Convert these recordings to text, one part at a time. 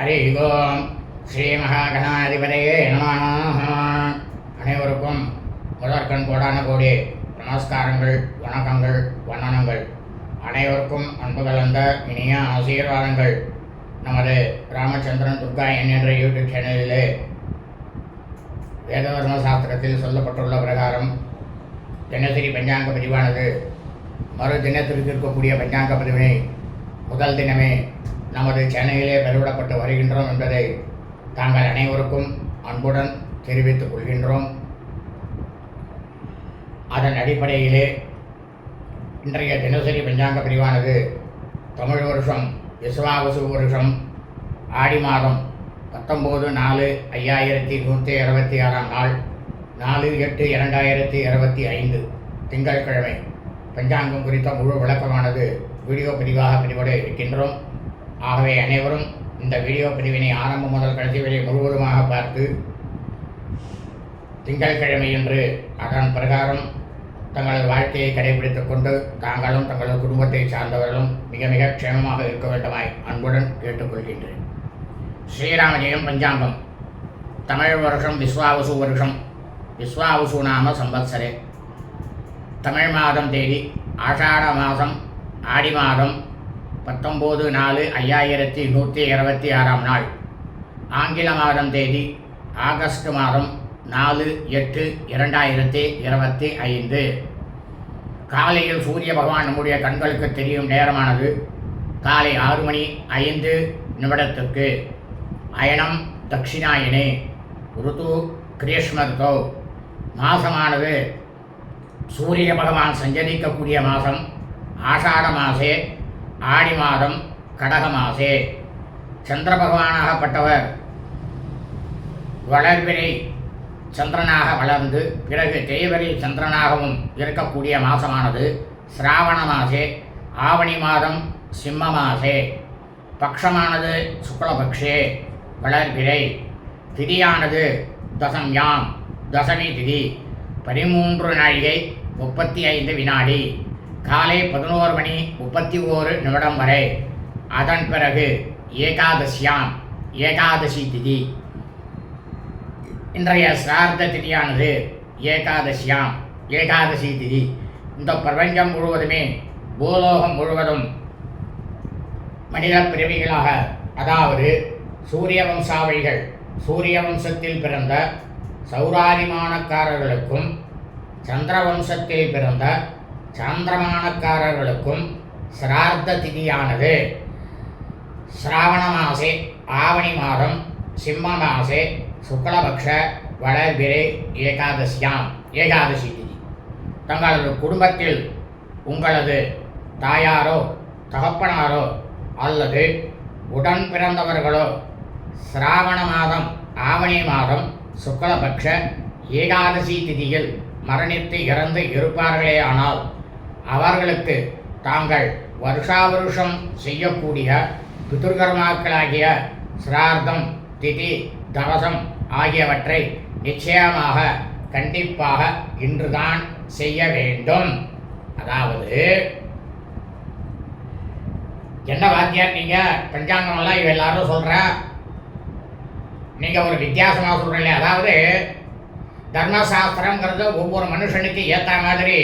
ஹரி ஓம் ஸ்ரீ மகாகணாதிபதியே அனைவருக்கும் முதற்கண் கோடான கோடி நமஸ்காரங்கள் வணக்கங்கள் வண்ணனங்கள் அனைவருக்கும் அன்பு கலந்த இனிய ஆசீர்வாதங்கள். நமது ராமச்சந்திரன் துர்கா என் என்ற யூடியூப் சேனலிலே வேதவர்ம சாஸ்திரத்தில் சொல்லப்பட்டுள்ள பிரகாரம் தினசரி பஞ்சாங்க பதிவானது. மறு தினத்திற்கு இருக்கக்கூடிய பஞ்சாங்க பதிவினை முதல் தினமே நமது சென்னையிலே பெருவிடப்பட்டு வருகின்றோம் என்பதை தாங்கள் அனைவருக்கும் அன்புடன் தெரிவித்துக் கொள்கின்றோம். அதன் அடிப்படையிலே இன்றைய தினசரி பஞ்சாங்க பிரிவானது தமிழ் வருஷம் விசுவாவசு வருஷம் ஆடி மாதம் பத்தொம்போது நாலு ஐயாயிரத்தி நூற்றி இருபத்தி ஆறாம் நாள் நாலு எட்டு இரண்டாயிரத்தி இருபத்தி ஐந்து திங்கட்கிழமை. பஞ்சாங்கம் குறித்த முழு விளக்கமானது வீடியோ பிரிவாக பிரிவடை இருக்கின்றோம். ஆகவே அனைவரும் இந்த வீடியோ பிரிவினை ஆரம்பம் முதல் கடைசி வரை முழுவதுமாக பார்த்து திங்கட்கிழமையன்று அதன் பிரகாரம் தங்களது வாழ்க்கையை கடைபிடித்துக் கொண்டு தாங்களும் தங்களது குடும்பத்தை சார்ந்தவர்களும் மிக மிக க்ஷேமமாக இருக்க வேண்டுமாய் அன்புடன் கேட்டுக்கொள்கின்றேன். ஸ்ரீராமஜெயம் பஞ்சாங்கம். தமிழ் வருஷம் விஸ்வாவசு வருஷம். விஸ்வாவசு நாம சம்பத்சரே. தமிழ் மாதம் தேதி ஆஷாட மாதம் ஆடி மாதம் பத்தொம்போது நாலு ஐயாயிரத்தி நூற்றி இருபத்தி ஆறாம் நாள். ஆங்கில மாதம் தேதி ஆகஸ்ட் மாதம் நாலு எட்டு இரண்டாயிரத்தி இருபத்தி ஐந்து. காலையில் சூரிய பகவான் நம்முடைய கண்களுக்கு தெரியும் நேரமானது காலை ஆறு மணி ஐந்து நிமிடத்துக்கு. அயனம் தட்சிணாயனே ருது கிரீஷ்மர்தோ மாசமானது சூரிய பகவான் சஞ்சரிக்கக்கூடிய மாதம் ஆஷாட மாசே ஆடி மாதம் கடக மாசே சந்திர பகவானாகப்பட்டவர் வளர்பிறை சந்திரனாக வளர்ந்து பிறகு தேய்வரி சந்திரனாகவும் இருக்கக்கூடிய மாசமானது சிராவண மாசே ஆவணி மாதம் சிம்ம மாசே பக்ஷமானது சுக்லபக்ஷே. வளர்பிறை திதியானது தசம்யாம். தசமி திதி. பதிமூன்று நாழிகை முப்பத்தி ஐந்து வினாடி. காலை பதினோரு மணி முப்பத்தி ஓரு நிமிடம் வரை. அதன் பிறகு ஏகாதசியாம் ஏகாதசி திதி. இன்றைய சிரார்த்த திதியானது ஏகாதசியாம் ஏகாதசி திதி. இந்த பிரபஞ்சம் முழுவதுமே பூலோகம் முழுவதும் மனித பிறவிகளாக அதாவது சூரிய வம்சாவளிகள் சூரிய வம்சத்தில் பிறந்த சௌராரிமானக்காரர்களுக்கும் சந்திர வம்சத்தில் பிறந்த சாந்திரமானக்காரர்களுக்கும் சிரார்த்த திதியானது. சிராவண மாசே ஆவணி மாதம் சிம்ம மாசே சுக்லபக்ஷ வளர்பிரே ஏகாதசியாம் ஏகாதசி திதி. தங்களது குடும்பத்தில் உங்களது தாயாரோ தகப்பனாரோ அல்லது உடன் பிறந்தவர்களோ சிராவண மாதம் ஆவணி மாதம் சுக்லபக்ஷ ஏகாதசி திதியில் மரணித்து இறந்து இருப்பார்களே ஆனால் அவர்களுக்கு தாங்கள் வருஷா வருஷம் செய்யக்கூடிய பிதுர்கர்மாக்களாகிய சிரார்த்தம் திதி தவசம் ஆகியவற்றை நிச்சயமாக கண்டிப்பாக இன்றுதான் செய்ய வேண்டும். அதாவது என்ன வாத்தியார் நீங்க? பஞ்சாங்கமெல்லாம் இவ எல்லாரும் சொல்ற? நீங்க ஒரு வித்தியாசமாக சொல்றீங்க அதாவது தர்மசாஸ்திரங்கிறது ஒவ்வொரு மனுஷனுக்கு ஏற்ற மாதிரி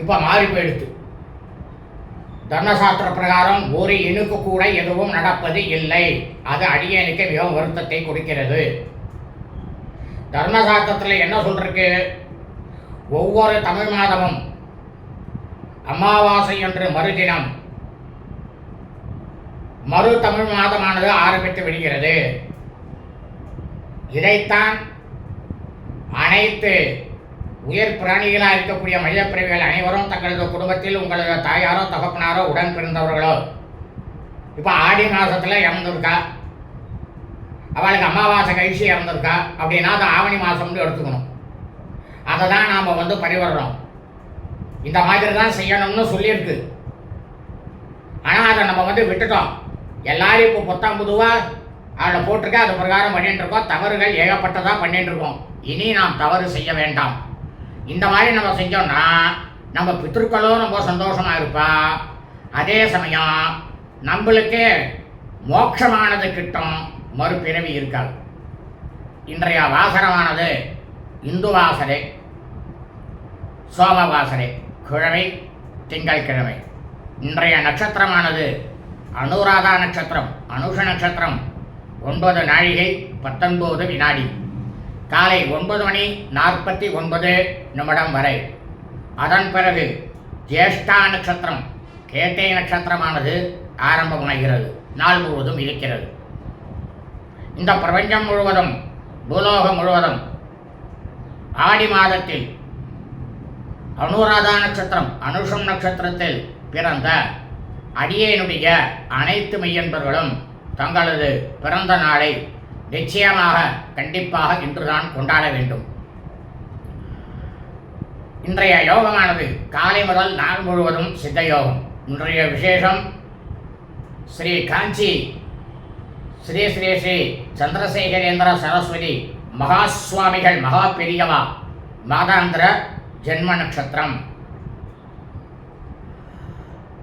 இப்போ மாறி போயிடுது. தர்மசாஸ்திர பிரகாரம் ஒரு இணுக்கு கூட எதுவும் நடப்பது இல்லை. அது அடியனுக்கு மிகவும் வருத்தத்தை கொடுக்கிறது. தர்மசாஸ்திரத்தில் என்ன சொல்றக்கு ஒவ்வொரு தமிழ் மாதமும் அமாவாசை என்று மறுதினம் மறு தமிழ் மாதமானது ஆரம்பித்து விடுகிறது. இதைத்தான் அனைத்து உயர் பிராணிகளாக இருக்கக்கூடிய மனித அனைவரும் தங்களது குடும்பத்தில் உங்களது தாயாரோ தகப்பனாரோ உடன் பிறந்தவர்களோ. இப்போ ஆடி மாதத்தில் இறந்துருக்கா? அவளுக்கு அமாவாசை கழிச்சு இறந்துருக்கா? அப்படின்னா அது ஆவணி மாதம்னு எடுத்துக்கணும். அதை தான் நாம் வந்து பரிவர்றோம் இந்த மாதிரி தான் செய்யணும்னு சொல்லியிருக்கு. ஆனால் அதை நம்ம வந்து விட்டுட்டோம். எல்லாரும் இப்போ புத்தம் புதுவாக அவளை போட்டிருக்கா. அது பிரகாரம் பண்ணிட்டு இருக்கோம். தவறுகள் ஏகப்பட்டதாக பண்ணிட்டு இருக்கோம். இனி நாம் தவறு செய்ய வேண்டாம். இந்த மாதிரி நம்ம செஞ்சோம்னா நம்ம பித்திருக்களும் ரொம்ப சந்தோஷமாக இருப்பா. அதே சமயம் நம்மளுக்கு மோட்சமானது கிட்டும் மறுபிறவி இருக்காது. இன்றைய வாசனமானது இந்து வாசனை சோமவாசனை கிழமை. திங்கட்கிழமை இன்றைய நட்சத்திரமானது அனுராதா நட்சத்திரம் அனுஷ நட்சத்திரம் ஒன்பது நாழிகை பத்தொன்பது வினாடி. காலை ஒன்பது மணி நாற்பத்தி ஒன்பது நிமிடம் வரை. அதன் பிறகு ஜேஷ்டா நட்சத்திரம் கேட்டை நட்சத்திரமானது ஆரம்பமாகிறது. நாள் முழுவதும் இருக்கிறது. இந்த பிரபஞ்சம் முழுவதும் பூலோகம் முழுவதும் ஆடி மாதத்தில் அனுராதா நட்சத்திரம் அனுஷம் நட்சத்திரத்தில் பிறந்த அடியேனுடைய அனைத்து மெய்யன்பர்களும் தங்களது பிறந்த நாளை நிச்சயமாக கண்டிப்பாக இன்றுதான் கொண்டாட வேண்டும். இன்றைய யோகமானது காலை முதல் நாள் முழுவதும் சித்த யோகம் இன்றைய விசேஷம் ஸ்ரீ காஞ்சி ஸ்ரீ ஸ்ரீ ஸ்ரீ சந்திரசேகரேந்திர சரஸ்வதி மகா சுவாமிகள் மகா பெரியவா மாதாந்திர ஜென்ம நட்சத்திரம்.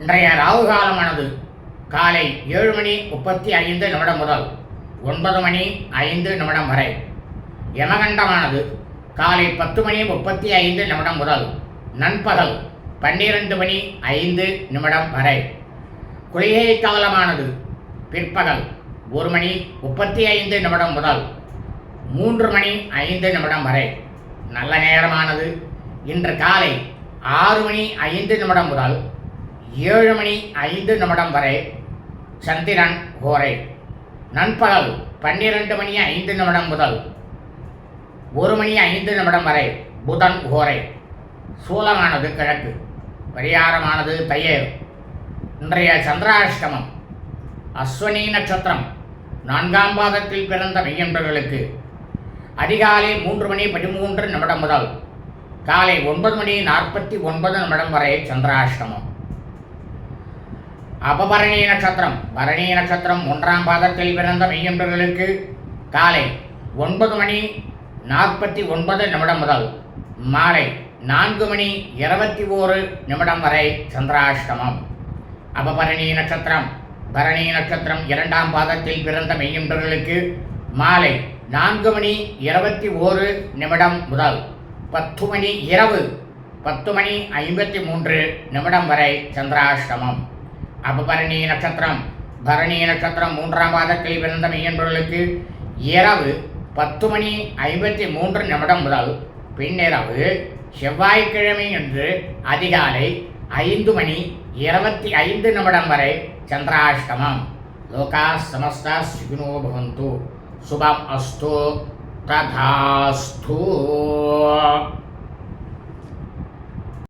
இன்றைய ராகு காலமானது காலை ஏழு மணி முப்பத்தி ஐந்து நிமிடம் முதல். ஒன்பது மணி ஐந்து நிமிடம் வரை. யமகண்டமானது காலை பத்து மணி முப்பத்தி ஐந்து நிமிடம் முதல் நண்பகல் பன்னிரண்டு மணி ஐந்து நிமிடம் வரை. குளிகை காலமானது பிற்பகல் ஒரு மணி முப்பத்தி ஐந்து நிமிடம் முதல் மூன்று மணி ஐந்து நிமிடம் வரை. நல்ல நேரமானது. இன்று காலை ஆறு மணி ஐந்து நிமிடம் முதல் ஏழு மணி ஐந்து நிமிடம் வரை சந்திரன் கோரை நண்பகல் பன்னிரண்டு மணி ஐந்து நிமிடம் முதல் ஒரு மணி ஐந்து நிமிடம் வரை புதன் கோரை. சூலமானது கிழக்கு பரிகாரமானது தையர் இன்றைய சந்திராஷ்டமம் அஸ்வனி நட்சத்திரம் நான்காம் பாதத்தில் பிறந்த மெய்யன்பர்களுக்கு. அதிகாலை மூன்று மணி பதிமூன்று நிமிடம் முதல் காலை ஒன்பது மணி நாற்பத்தி ஒன்பது நிமிடம் வரை சந்திராஷ்டமம். அபபரணி நட்சத்திரம். பரணி நட்சத்திரம் ஒன்றாம் பாதத்தில் பிறந்த மெய்யம்பர்களுக்கு காலை ஒன்பது மணி நாற்பத்தி ஒன்பது நிமிடம் முதல் மாலை நான்கு மணி இருபத்தி ஓரு நிமிடம் வரை சந்திராஷ்டமம். அபபரணி நட்சத்திரம். பரணி நட்சத்திரம் இரண்டாம் பாதத்தில் பிறந்த மெய்யம்பர்களுக்கு மாலை நான்கு மணி இருபத்தி ஓரு நிமிடம் முதல் பத்து மணி இரவு பத்து மணி ஐம்பத்தி மூன்று நிமிடம் வரை சந்திராஷ்டமம். அபபரணி நட்சத்திரம் பரணி நட்சத்திரம் மூன்றாம் பாதத்தில் பிறந்த மெய்யன்பர்களுக்கு இரவு பத்து மணி ஐம்பத்தி மூன்று நிமிடம் முதல் பின்னிரவு செவ்வாய்க்கிழமை என்று அதிகாலை ஐந்து மணி இருபத்தி ஐந்து நிமிடம் வரை சந்திராஷ்டமம். லோகா சமஸ்தா சுகினோ பவந்து. சுபம் அஸ்து. ததாஸ்து.